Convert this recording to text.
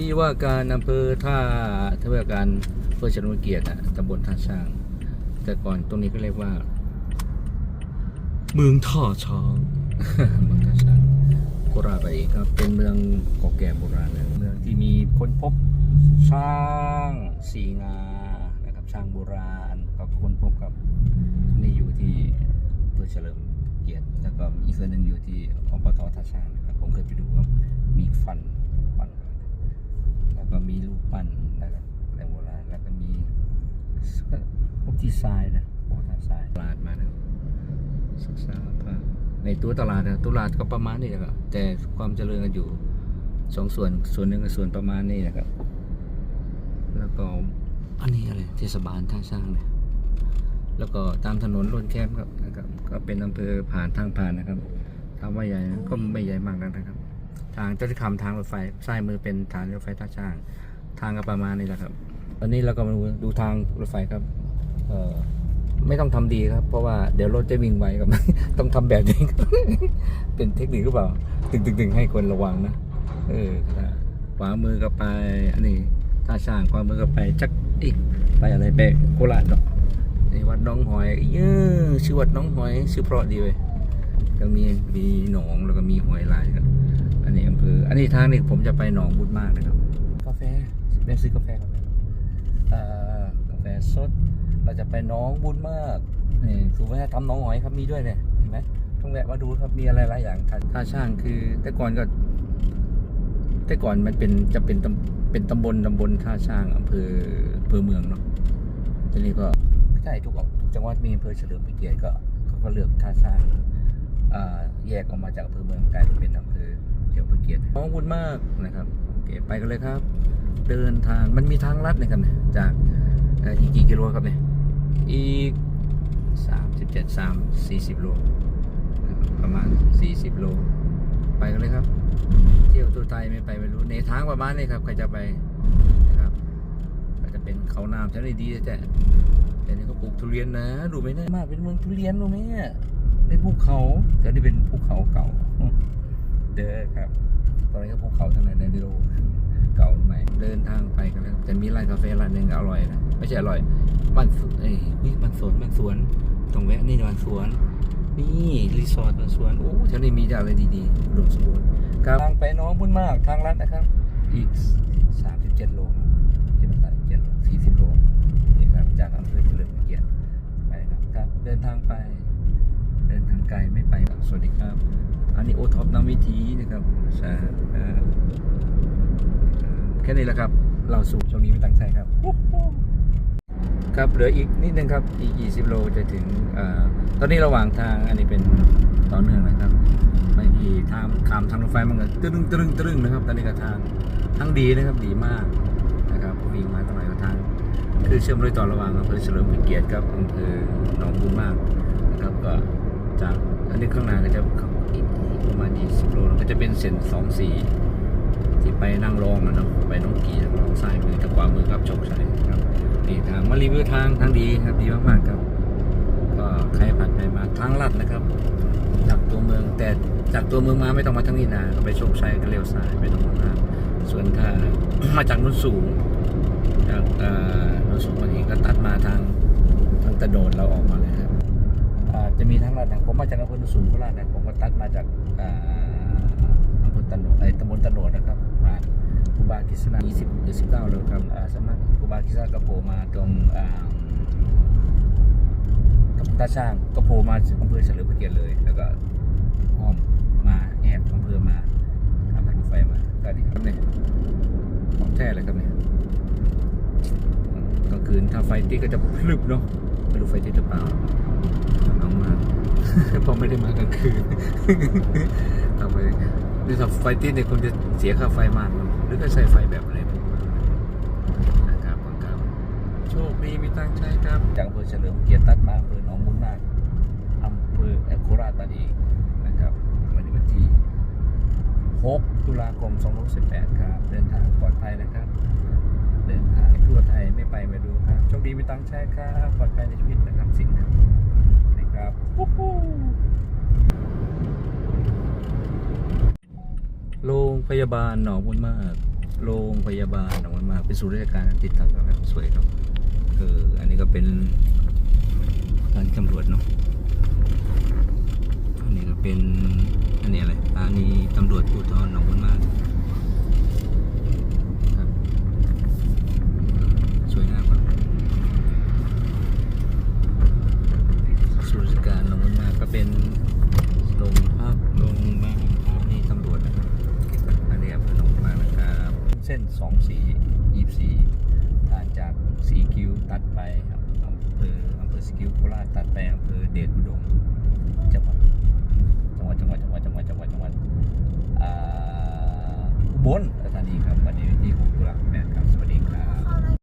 ที่ว่าการอำเภอท่าที่ว่าการอำเภอเฉลิมเกียรติอะตำบลท่าช้าง แต่ก่อนตรงนี้ก็เรียกว่า เมืองท่าช้างเมืองท่าช้างโคราชไปอีกครับเป็นเมืองเก่าแก่โบราณนะเมืองที่มีค้นพบช้างสีงานะครับช้างโบราณก็ค้นพบครับนี่อยู่ที่อำเภอเฉลิมเกียรติแล้วก็อีกส่วนหนึ่งอยู่ที่อบตท่าช้างนะครับผมเคยไปดูครับมีฟัน แล้วก็มีรูปปั้นนะครับแรงโบราณแล้วก็มีพวกที่ทรายนะพวกทางทรายตลาดมานะศึกษาพระในตัวตลาดนะตลาดก็ประมาณนี้นะครับแต่ความเจริญกันอยู่สองส่วนส่วนหนึ่งกับส่วนประมาณนี้นะครับ แล้วก็อันนี้อะไรเทศบาลท่าช่างเนี่ยแล้วก็ตามถนนล้นแคบครับนะครับ ก็เป็นอำเภอผ่านทางผ่านนะครับถามว่าใหญ่นะก็ไม่ใหญ่มากนักนะครับ ทางเจ้าที่คำทางรถไฟซ้ายมือเป็นทางรถไฟท่าช่าง ทางก็ประมาณนี้แหละครับ ตอนนี้เราก็มาดูดูทางรถไฟครับ เอ่อไม่ต้องทำดีครับ เพราะว่าเดี๋ยวรถจะวิ่งไวครับ ต้องทำแบบนี้เป็นเทคนิคหรือเปล่า ตึงตึงตึงให้คนระวังนะ เออขวามือก็ไป อันนี้ท่าช่างขวามือก็ไปจักอีกไปอะไรไปโคราชเนาะนี่วัดน้องหอยเยอชื่อวัดน้องหอย ชื่อเพราะดีเลยก็มีมีหนองแล้วก็มีหอยลาย นี้อำเภออันนี้ทางนี้ผมจะไปหนองบุญมากนะครับ กาแฟแม่ซื้อกาแฟกาแฟอ่ากาแฟสด เราจะไปหน้องบุญมากนี่สูวัฒนธรรมหน้องหอยครับมีด้วยเนี่ยเห็นไหมต้องแวะมาดูครับมีอะไรหลายอย่างท่าท่าช่างคือ แต่ก่อนก็ แต่ก่อนมันเป็นจะเป็นตำเป็นตำบลตำบลท่าช่างอำเภออำเภอเมืองเนาะทีนี้ก็ใช่ทุกออกทุกจังหวัดมีอำเภอเฉลิมพระเกียรติก็เขาก็เลือกท่าช่างอ่าแยกออกมาจากอำเภอเมืองกลายเป็นอำเภอ เฉลิมพระเกียรติขอบคุณมากนะครับโอเคไปกันเลยครับ เดินทางมันมีทางลัดนะครับเนี่ยจากอีกกี่กิโลครับเนี่ยอีกสามสิบเจ็ดสามสี่สิบโลประมาณสี่สิบโล ไปกันเลยครับ เที่ยวตัวไทยไม่ไปไม่รู้ในทางประมาณนี้ครับใครจะไปนะครับก็จะเป็นเขาน้ำชั้นดีแต่แต่นี่เขาปลูกทุเรียนนะ ดูไหมเนี่ยมากเป็นเมืองทุเรียนดูไหมเนี่ยในภูเขาแต่นี่เป็นภูเขาเก่า เด้อครับตอนนี้ก็ภูเขาทั้งนั้นในโลกเก่าใหม่เดินทางไปกันแล้วแต่มีร้านกาแฟร้านหนึ่งอร่อยนะไม่ใช่อร่อยบ้านสวนเอ้ยนี่บ้านสวนบ้านสวนตรงแวะนี่บ้านสวน นี่รีสอร์ทบ้านสวนโอ้แถวนี้มีอะไรดีๆรวมสมบูรณ์ทางไปน้องบุญมากทางลัดนะครับ อีก 37 โลเห็นไหม37โล40 โลนี่ครับจากอำเภอเฉลิมเกียรติไปครับครับ เดินทางไป เดินทางไกล สวัสดีครับ อันนี้โอท็อปนำวิธีนะครับใช่แค่นี้แหละครับ เราสู่ช่วงนี้ไม่ตั้งใจครับ ครับเหลืออีกนิดนึงครับ อีก 20 โลจะถึงอตอนนี้ระหว่างทางอันนี้เป็นต่อเนื่องนะครับไม่มีทางขามทางรถไฟมันก็ตึ้งตึ้งตึ้งนะครับ ตอนนี้ก็ทางทางดีนะครับดีมากนะครับวิ่งมาตรงไหนก็ทาง คือเชื่อมรอยต่อระหว่างอำเภอเฉลิมพระเกียรติกับอำเภอหนองบุญมากนะครับก็จาก นนี้ข้างหน้าก็จะอีกประมาณ20โลแล้วก็จะเป็นเส้น24ที่ไปนั่งรองอะเนาะไปน้องกี่ทางซ้ายมือทางขวามือครับโชคชัยครับนี่ทางมารีวิวทางทางดีครับดีมากๆครับก็ใครผ่านไปมาทางลัดนะครับ จากตัวเมืองแต่จากตัวเมืองมาไม่ต้องมาทางนี้นะไปโชคชัยก็เลี้ยวซ้ายไม่ต้องมาทางส่วนถ้ามาจากนุ่นสูงจากเอ่อนุ่นสูงมาอีกก็ตัดมาทางทางตะโดดเราออกมาเลยครับ จะมีทั้งลัดนะผมมาจากอำเภอนุ่นสูงโคราชนะผมก็ตัดมาจากอ่าอำเภอตะโนดไอ้ตำบลตะโนดนะครับผ่านครูบากิษณะ20หรือ19เลยครับอ่าสำนักคูบากิษณะกระโผมาตรงอ่าตาช่างก็โผมาอำเภอเฉลิมพระเกียรติเลย แล้วก็อ้อมมาแอบอำเภอมาทำทางรถไฟมาก็ดีครับเนี่ยของแท้เลยครับเนี่ยกลางคืนถ้าไฟติดก็จะพลึบเนาะไม่รู้ไฟติดหรือเปล่า เพราะไม่ได้มากลางคืนเอไปนี่ถ้าไฟติดเนี่ยคงจะเสียค่าไฟมากหรือก็ใช้ไฟแบบอะไรผมนะครับบคุณครับโชคดีมีตังใช้ครับจากอำเภอเฉลิมเกียรติตัดมาอำเภอหนองบุญมาอำเภอโคราชบัดเองนะครับวันนี้วันที่6ตุลาคม2018ครับเดินทางปลอดภัยนะครับ เดินทางทั่วไทยไม่ไปไม่ดูครับโชคดีมีตังใช้ครับปลอดภัยในชีวิตนะครับสิ่งครับ ครับโรงพยาบาลหนองบุญมาก โรงพยาบาลหนองมันมาก เป็นศูนย์ราชการติดตั้งครับสวยครับเอออันนี้ก็เป็นการตำรวจเนาะ อันนี้ก็เป็นอันนี้อะไรอันนี้ตำรวจภูธรหนองมันมากครับสวยงามครับศูนย์ราชการหนองมันมากก็เป็นโรงพักโรงมาอันนี้ตำรวจนะครับ อันนี้อำเภอหนองมากนะครับ เส้นสองสี่ยี่สีผ่านจากสีคิวตัดไปครับอำเภออำเภอสีคิวโคราชตัดไปอำเภอเดช